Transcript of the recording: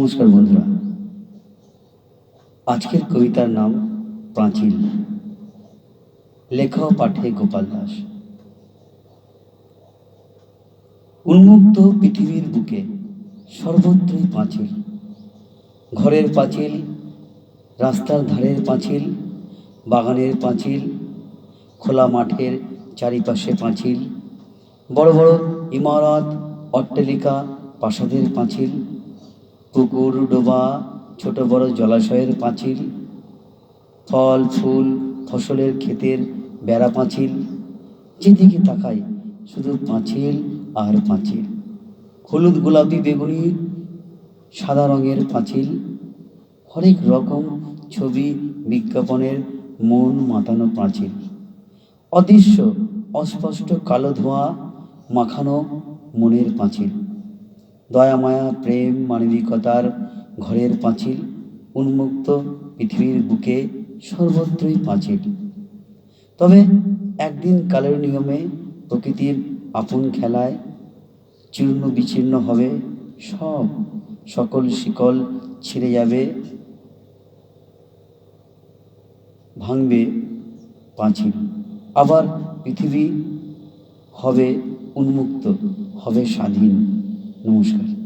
নমস্কার বন্ধুরা। আজকের কবিতার নাম প্রাচীল লেখা পাঠে গোপাল দাস। উন্মুক্ত পৃথিবীর বুকে সর্বত্রই পাঁচিল। ঘরের পাঁচিল, রাস্তার ধারের পাঁচিল, বাগানের পাঁচিল, খোলা মাঠের চারিপাশে পাঁচিল, বড় বড় ইমারত, অট্টালিকা, প্রাসাদের পাঁচিল পুকুর ডোবা, ছোট বড় জলাশয়ের পাঁচিল, ফল, ফুল, ফসলের ক্ষেতের বেড়া পাঁচিল। যেদিকে তাকাই, শুধু পাঁচিল আর পাঁচিল। হলুদ গোলাপি বেগুনি, সাদা রঙের পাঁচিল। হরেক রকম ছবি বিজ্ঞাপনের মন মাতানো পাঁচিল। অদৃশ্য, অস্পষ্ট কালো ধোঁয়া মাখানো মনের পাঁচিল। দয়া মায়া, প্রেম, মানবিকতার ঘরের পাঁচিল, উন্মুক্ত পৃথিবীর বুকে সর্বত্রই পাঁচিল। তবে একদিন কালের নিয়মে প্রকৃতির আপন খেলায় চূর্ণ বিচীর্ণ হবে, সব সকল শিকল ছিঁড়ে যাবে, ভাঙবে পাঁচিল। আবার পৃথিবী হবে উন্মুক্ত, হবে স্বাধীন। নমস্কার